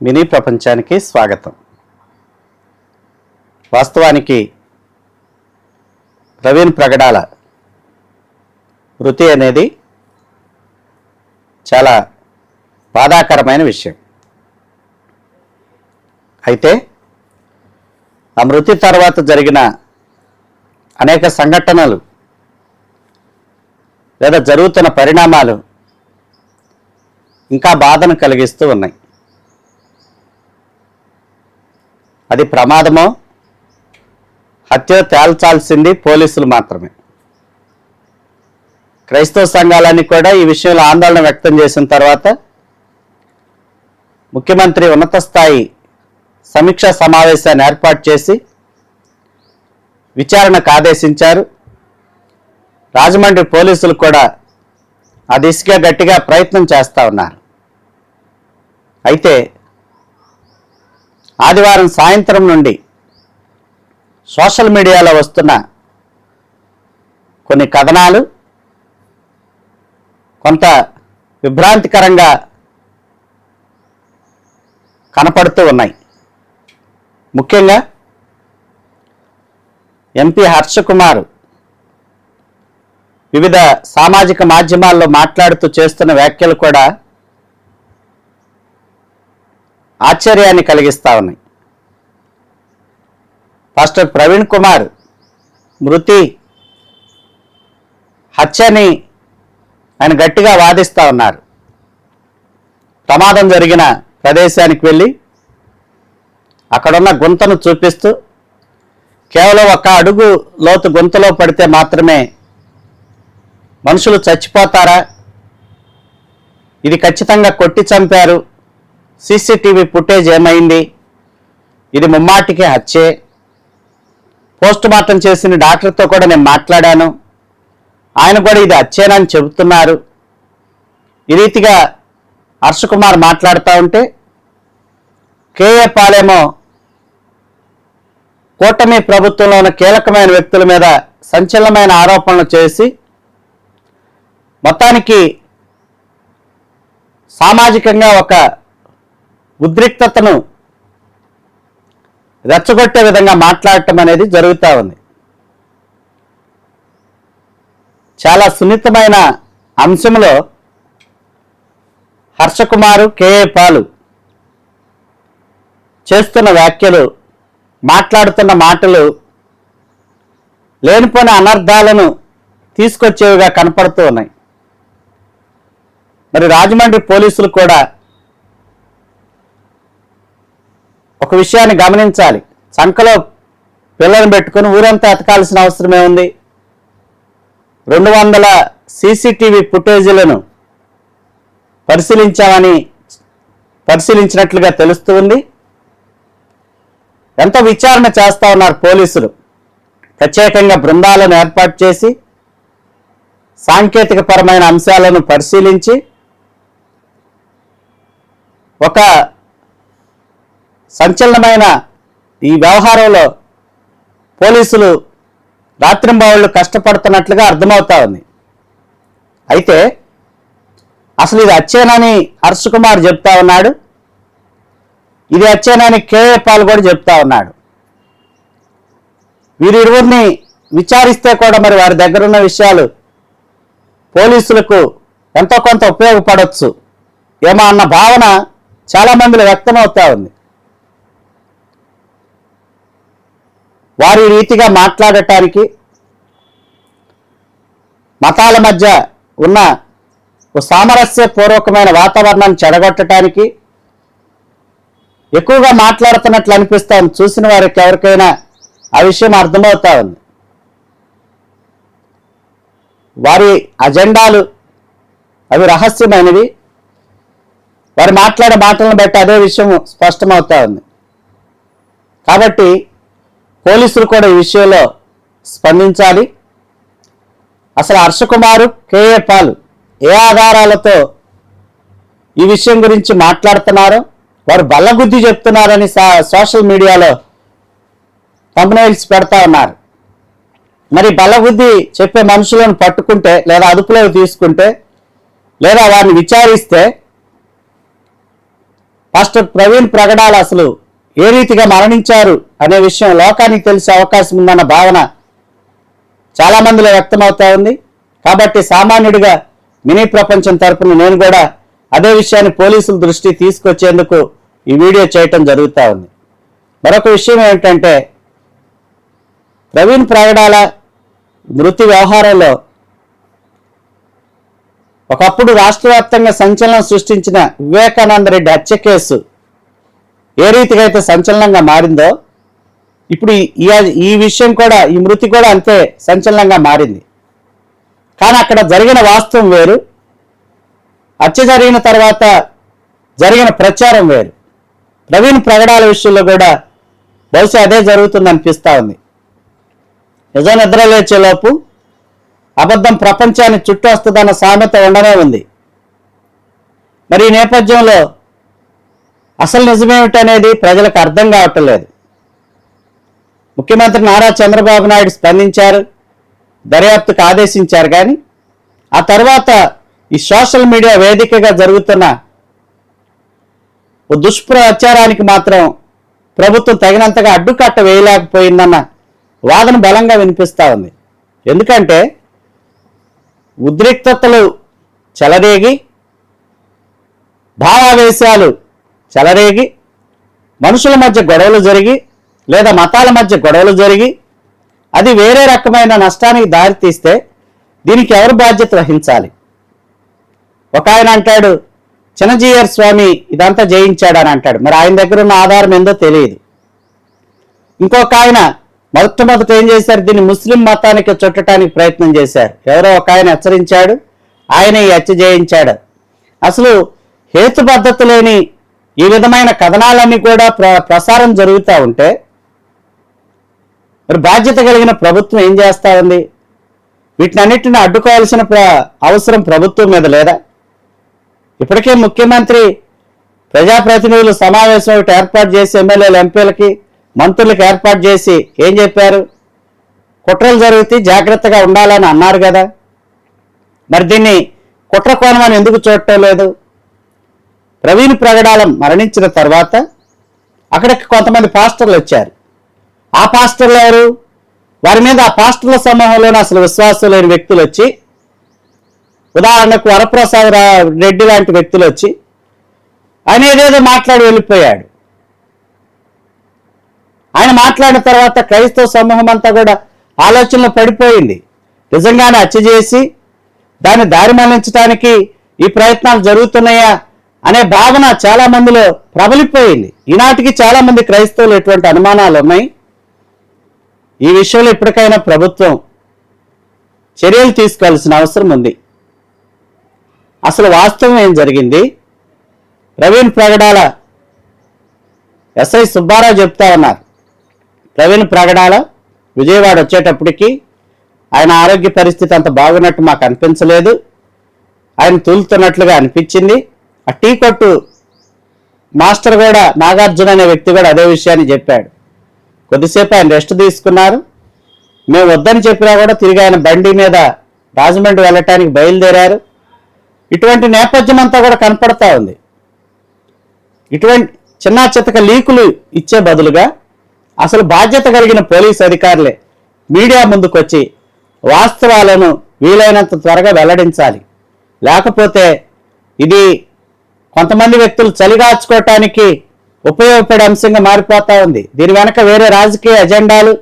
Mini ప్రపంచానికి స్వాగతం. వాస్తవానికి ప్రవీణ్ ప్రగడాల వృత్తి అనేది చాలా బాధాకరమైన విషయం. అయితే ఆ మృతి తర్వాత జరిగిన అనేక సంఘటనలు లేదా జరుగుతున్న పరిణామాలు ఇంకా బాధను కలిగిస్తూ ఉన్నాయి. అది ప్రమాదమో హత్య తేల్చాల్సింది పోలీసులు మాత్రమే. క్రైస్తవ సంఘాలన్నీ కూడా ఈ విషయంలో ఆందోళన వ్యక్తం చేసిన తర్వాత ముఖ్యమంత్రి ఉన్నత స్థాయి సమీక్షా సమావేశాన్ని ఏర్పాటు చేసి విచారణకు ఆదేశించారు. రాజమండ్రి పోలీసులు కూడా ఆ దిశగా గట్టిగా ప్రయత్నం చేస్తూ ఉన్నారు. అయితే ఆదివారం సాయంత్రం నుండి సోషల్ మీడియాలో వస్తున్న కొన్ని కథనాలు కొంత విభ్రాంతికరంగా కనపడుతూ ఉన్నాయి. ముఖ్యంగా ఎంపీ హర్షకుమారు వివిధ సామాజిక మాధ్యమాల్లో మాట్లాడుతూ చేస్తున్న వ్యాఖ్యలు కూడా ఆశ్చర్యాన్ని కలిగిస్తా ఉన్నాయి. పాస్టర్ ప్రవీణ్ కుమార్ మృతి హత్యని ఆయన గట్టిగా వాదిస్తూ ఉన్నారు. ప్రమాదం జరిగిన ప్రదేశానికి వెళ్ళి అక్కడున్న గుంతను చూపిస్తూ కేవలం ఒక అడుగు లోతు గుంతలో పడితే మాత్రమే మనుషులు చచ్చిపోతారా? ఇది ఖచ్చితంగా కొట్టి చంపారు. సీసీటీవీ ఫుటేజ్ ఏమైంది? ఇది ముమ్మాటికి హత్యే. పోస్ట్ మార్టం చేసిన డాక్టర్తో కూడా నేను మాట్లాడాను. ఆయన కూడా ఇది హత్యేనని చెబుతున్నారు. ఈ రీతిగా హర్షకుమార్ మాట్లాడుతూ ఉంటే కేఏ పాలేమో కూటమి ప్రభుత్వంలో ఉన్న కీలకమైన వ్యక్తుల మీద సంచలనమైన ఆరోపణలు చేసి మొత్తానికి సామాజికంగా ఒక ఉద్రిక్తతను రెచ్చగొట్టే విధంగా మాట్లాడటం అనేది జరుగుతూ ఉంది. చాలా సున్నితమైన అంశంలో హర్షకుమారు కేఏ పాలు చేస్తున్న వ్యాఖ్యలు మాట్లాడుతున్న మాటలు లేనిపోయిన అనర్థాలను తీసుకొచ్చేవిగా కనపడుతూ ఉన్నాయి. మరి రాజమండ్రి పోలీసులు కూడా ఒక విషయాన్ని గమనించాలి. సంఖలో పిల్లలను పెట్టుకుని ఊరంతా అతకాల్సిన అవసరమే ఉంది రెండు వందల సీసీటీవీ ఫుటేజీలను పరిశీలించామని పరిశీలించినట్లుగా తెలుస్తుంది ఎంతో విచారణ చేస్తా ఉన్నారు పోలీసులు. ప్రత్యేకంగా బృందాలను ఏర్పాటు చేసి సాంకేతికపరమైన అంశాలను పరిశీలించి ఒక సంచలనమైన ఈ వ్యవహారంలో పోలీసులు రాత్రింబావుళ్ళు కష్టపడుతున్నట్లుగా అర్థమవుతా ఉంది. అయితే అసలు ఇది అచ్చేనని హర్ష్ కుమార్ చెప్తా ఉన్నాడు. ఇది అచ్చేనని కేఏ పాల్ కూడా చెప్తా ఉన్నాడు. వీరిరువురిని విచారిస్తే కూడా మరి వారి దగ్గర ఉన్న విషయాలు పోలీసులకు ఎంతో కొంత ఉపయోగపడవచ్చు ఏమో అన్న భావన చాలా మందిలో వ్యక్తమవుతా ఉంది. వారి రీతిగా మాట్లాడటానికి మతాల మధ్య ఉన్న ఒక సామరస్యపూర్వకమైన వాతావరణాన్ని చెడగొట్టడానికి ఎక్కువగా మాట్లాడుతున్నట్లు అనిపిస్తాను చూసిన వారికి ఎవరికైనా ఆ విషయం అర్థమవుతా ఉంది. వారి అజెండాలు అవి రహస్యమైనవి. వారు మాట్లాడే మాటలను బట్టి అదే విషయం స్పష్టమవుతా ఉంది. కాబట్టి పోలీసులు కూడా ఈ విషయంలో స్పందించాలి. అసలు హర్షకుమారు కేఏ పాల్ ఏ ఆధారాలతో ఈ విషయం గురించి మాట్లాడుతున్నారో? వారు బల్లగుద్ది చెప్తున్నారని సోషల్ మీడియాలో thumbnails పెడతా ఉన్నారు. మరి బల్లగుద్ది చెప్పే మనుషులను పట్టుకుంటే లేదా అదుపులోకి తీసుకుంటే లేదా వారిని విచారిస్తే పాస్టర్ ప్రవీణ్ ప్రగడాలు అసలు ఏ రీతిగా మరణించారు అనే విషయం లోకానికి తెలిసే అవకాశం ఉందన్న భావన చాలా మందిలో వ్యక్తమవుతా ఉంది. కాబట్టి సామాన్యుడిగా మినీ ప్రపంచం తరపున నేను కూడా అదే విషయాన్ని పోలీసుల దృష్టి తీసుకొచ్చేందుకు ఈ వీడియో చేయటం జరుగుతూ ఉంది. మరొక విషయం ఏమిటంటే ప్రవీణ్ ప్రగడాల మృతి వ్యవహారంలో ఒకప్పుడు రాష్ట్ర వ్యాప్తంగా సంచలనం సృష్టించిన వివేకానంద రెడ్డి హత్య కేసు ఏ రీతిగా అయితే సంచలనంగా మారిందో ఇప్పుడు ఈ- ఈ- విషయం కూడా ఈ మృతి కూడా అంతే సంచలనంగా మారింది. కానీ అక్కడ జరిగిన వాస్తవం వేరు. హత్య జరిగిన తర్వాత జరిగిన ప్రచారం వేరు. ప్రవీణ్ ప్రగడాల విషయంలో కూడా బహుశా అదే జరుగుతుంది అనిపిస్తూ ఉంది. నిజం నిద్ర లేచేలోపు అబద్ధం ప్రపంచాన్ని చుట్టూ వస్తుందన్న సామెత ఉండనే ఉంది. మరి ఈ నేపథ్యంలో అసలు నిజమేమిటనేది ప్రజలకు అర్థం కావటం లేదు. ముఖ్యమంత్రి నారా చంద్రబాబు నాయుడు స్పందించారు దర్యాప్తుకు ఆదేశించారు కానీ ఆ తర్వాత ఈ సోషల్ మీడియా వేదికగా జరుగుతున్న ఓ దుష్ప్రచారానికి మాత్రం ప్రభుత్వం తగినంతగా అడ్డుకట్ట వేయలేకపోయిందన్న వాదన బలంగా వినిపిస్తూ ఉంది. ఎందుకంటే ఉద్రిక్తతలు చెలరేగి భావావేశాలు చెలరేగి మనుషుల మధ్య గొడవలు జరిగి లేదా మతాల మధ్య గొడవలు జరిగి అది వేరే రకమైన నష్టానికి దారితీస్తే దీనికి ఎవరు బాధ్యత వహించాలి? ఒక ఆయన అంటాడు చిన్నజీయర్ స్వామి ఇదంతా జయించాడు అని అంటాడు. మరి ఆయన దగ్గర ఉన్న ఆధారం ఏందో తెలియదు. ఇంకొక ఆయన మొట్టమొదట ఏం చేశారు? దీన్ని ముస్లిం మతానికి చుట్టడానికి ప్రయత్నం చేశారు. ఎవరో ఒక ఆయన హెచ్చరించాడు ఆయన ఈ హత్య జయించాడు. అసలు హేతుబద్ధత లేని ఈ విధమైన కథనాలన్నీ కూడా ప్ర ప్రసారం జరుగుతూ ఉంటే మరి బాధ్యత కలిగిన ప్రభుత్వం ఏం చేస్తా ఉంది వీటినన్నిటిని అడ్డుకోవాల్సిన ప్ర అవసరం ప్రభుత్వం మీద లేదా? ఇప్పటికే ముఖ్యమంత్రి ప్రజాప్రతినిధులు సమావేశం ఒకటి ఏర్పాటు చేసి ఎమ్మెల్యేలు ఎంపీలకి మంత్రులకు ఏర్పాటు చేసి ఏం చెప్పారు? కుట్రలు జరిగితే జాగ్రత్తగా ఉండాలని అన్నారు కదా. మరి దీన్ని కుట్ర కోణమని ఎందుకు చూడటం లేదు? ప్రవీణ్ ప్రగడాలం మరణించిన తర్వాత అక్కడికి కొంతమంది పాస్టర్లు వచ్చారు. ఆ పాస్టర్లు ఎవరు? వారి మీద ఆ పాస్టర్ల సమూహంలోనే అసలు విశ్వాసం లేని వ్యక్తులు వచ్చి ఉదాహరణకు వరప్రసాద్ రెడ్డి లాంటి వ్యక్తులు వచ్చి ఆయన ఏదేదో మాట్లాడి వెళ్ళిపోయాడు. ఆయన మాట్లాడిన తర్వాత క్రైస్తవ సమూహం అంతా కూడా ఆలోచనలో పడిపోయింది. నిజంగానే హత్య చేసి దాన్ని దారి మళ్ళించడానికి ఈ ప్రయత్నాలు జరుగుతున్నాయా? అనే భావన చాలా మందిలో ప్రబలిపోయింది. ఈనాటికి చాలా మంది క్రైస్తవులు ఎటువంటి అనుమానాలు ఉన్నాయి? ఈ విషయంలో ఇప్పటికైనా ప్రభుత్వం చర్యలు తీసుకోవాల్సిన అవసరం ఉంది. అసలు వాస్తవం ఏం జరిగింది? ప్రవీణ్ ప్రగడాల ఎస్ఐ సుబ్బారావు చెప్తా ఉన్నారు. ప్రవీణ్ ప్రగడాల విజయవాడ వచ్చేటప్పటికి ఆయన ఆరోగ్య పరిస్థితి అంత బాగున్నట్టు మాకు అనిపించలేదు. ఆయన తూలుతున్నట్లుగా అనిపించింది. ఆ టీ కొట్టు మాస్టర్ కూడా నాగార్జున అనే వ్యక్తి కూడా అదే విషయాన్ని చెప్పాడు. కొద్దిసేపు ఆయన రెస్ట్ తీసుకున్నారు. మేము వద్దని చెప్పినా కూడా తిరిగి ఆయన బండి మీద రాజమండ్రి వెళ్ళటానికి బయలుదేరారు. ఇటువంటి నేపథ్యం అంతా కూడా కనపడతా ఉంది. ఇటువంటి చిన్న చితక లీకులు ఇచ్చే బదులుగా అసలు బాధ్యత కలిగిన పోలీసు అధికారులే మీడియా ముందుకొచ్చి వాస్తవాలను వీలైనంత త్వరగా వెల్లడించాలి. లేకపోతే ఇది కొంతమంది వ్యక్తులు చలిగాచుకోవటానికి ఉపయోగపడే అంశంగా మారిపోతా ఉంది. దీని వెనక వేరే రాజకీయ ఎజెండాలు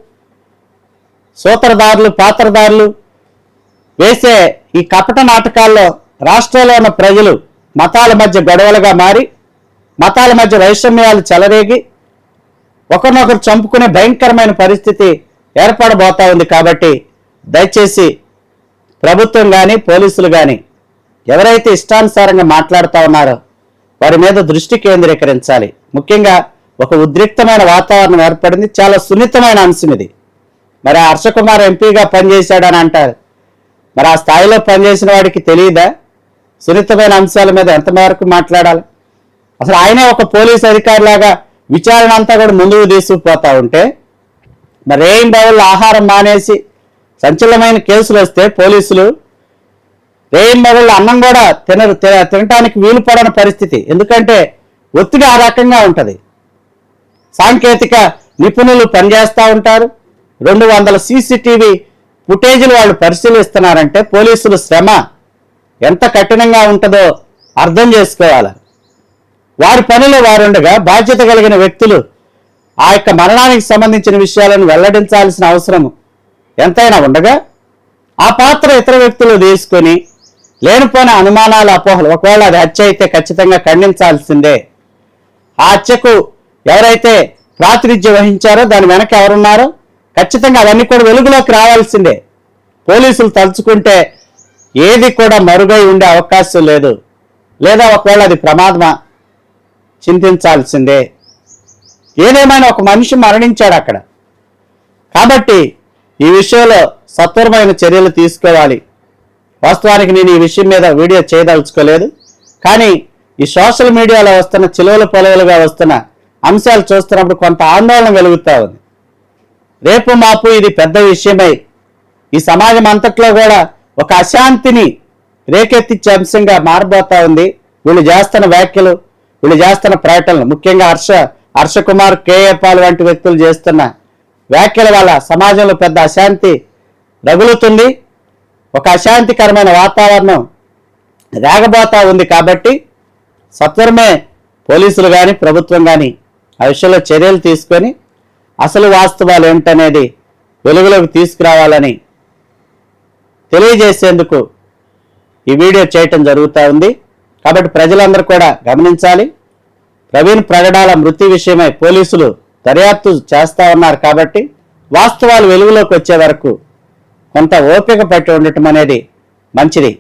సూత్రధారులు పాత్రధారులు వేసే ఈ కపట నాటకాల్లో రాష్ట్రంలో ఉన్న ప్రజలు మతాల మధ్య గొడవలుగా మారి మతాల మధ్య వైషమ్యాలు చెలరేగి ఒకరినొకరు చంపుకునే భయంకరమైన పరిస్థితి ఏర్పడబోతా ఉంది కాబట్టి దయచేసి ప్రభుత్వం కానీ పోలీసులు కానీ ఎవరైతే ఇష్టానుసారంగా మాట్లాడుతూ ఉన్నారో వారి మీద దృష్టి కేంద్రీకరించాలి. ముఖ్యంగా ఒక ఉద్రిక్తమైన వాతావరణం ఏర్పడింది. చాలా సున్నితమైన అంశం ఇది. మరి ఆ హర్షకుమార్ ఎంపీగా పనిచేశాడని అంటారు. మరి ఆ స్థాయిలో పనిచేసిన వాడికి తెలియదా? సున్నితమైన అంశాల మీద ఎంతమేరకు మాట్లాడాలి? అసలు ఆయనే ఒక పోలీస్ అధికారిలాగా విచారణ అంతా కూడా ముందుకు తీసుకుపోతా ఉంటే మరి ఏం బౌల్ ఆహారం మానేసి సంచలనమైన కేసులు వస్తే పోలీసులు రేయం మొదలు అన్నం కూడా తినరు తినటానికి వీలు పడని పరిస్థితి. ఎందుకంటే ఒత్తిడి ఆ రకంగా ఉంటుంది. సాంకేతిక నిపుణులు పనిచేస్తూ ఉంటారు. రెండు వందల సీసీటీవీ ఫుటేజీలు వాళ్ళు పరిశీలిస్తున్నారంటే పోలీసులు శ్రమ ఎంత కఠినంగా ఉంటుందో అర్థం చేసుకోవాలి. వారి పనిలో వారుండగా బాధ్యత కలిగిన వ్యక్తులు ఆ యొక్క మరణానికి సంబంధించిన విషయాలను వెల్లడించాల్సిన అవసరం ఎంతైనా ఉండగా ఆ పాత్ర ఇతర వ్యక్తులు తీసుకొని లేనిపోయిన అనుమానాలు అపోహలు. ఒకవేళ అది హత్య అయితే ఖచ్చితంగా ఖండించాల్సిందే. ఆ హత్యకు ఎవరైతే ప్రాతినిధ్యం వహించారో దాని వెనక ఎవరున్నారో ఖచ్చితంగా అవన్నీ కూడా వెలుగులోకి రావాల్సిందే. పోలీసులు తలుచుకుంటే ఏది కూడా మరుగై ఉండే అవకాశం లేదు. లేదా ఒకవేళ అది ప్రమాదమా? చింతించాల్సిందే. ఏదేమైనా ఒక మనిషి మరణించాడు అక్కడ. కాబట్టి ఈ విషయంలో సత్వరమైన చర్యలు తీసుకోవాలి. వాస్తవానికి నేను ఈ విషయం మీద వీడియో చేయదలుచుకోలేదు. కానీ ఈ సోషల్ మీడియాలో వస్తున్న చిలువలు పొలవులుగా వస్తున్న అంశాలు చూస్తున్నప్పుడు కొంత ఆందోళన వెలుగుతా ఉంది. రేపు మాపు ఇది పెద్ద విషయమై ఈ సమాజం అంతట్లో కూడా ఒక అశాంతిని రేకెత్తిచ్చే అంశంగా మారబోతా ఉంది. వీళ్ళు చేస్తున్న వ్యాఖ్యలు వీళ్ళు చేస్తున్న ప్రకటనలు ముఖ్యంగా హర్ష హర్ష కుమార్ కేఏ పాల్ వంటి వ్యక్తులు చేస్తున్న వ్యాఖ్యల వల్ల సమాజంలో పెద్ద అశాంతి రగులుతుంది. ఒక అశాంతికరమైన వాతావరణం రేగబోతా ఉంది కాబట్టి సత్వరమే పోలీసులు కానీ ప్రభుత్వం కానీ ఆ విషయంలో చర్యలు తీసుకొని అసలు వాస్తవాలు ఏంటనేది వెలుగులోకి తీసుకురావాలని తెలియజేసేందుకు ఈ వీడియో చేయటం జరుగుతూ ఉంది. కాబట్టి ప్రజలందరూ కూడా గమనించాలి. ప్రవీణ్ ప్రగడాల మృతి విషయమై పోలీసులు దర్యాప్తు చేస్తా ఉన్నారు కాబట్టి వాస్తవాలు వెలుగులోకి వచ్చే వరకు కొంత ఓపిక పట్టి ఉండటం అనేది మంచిది.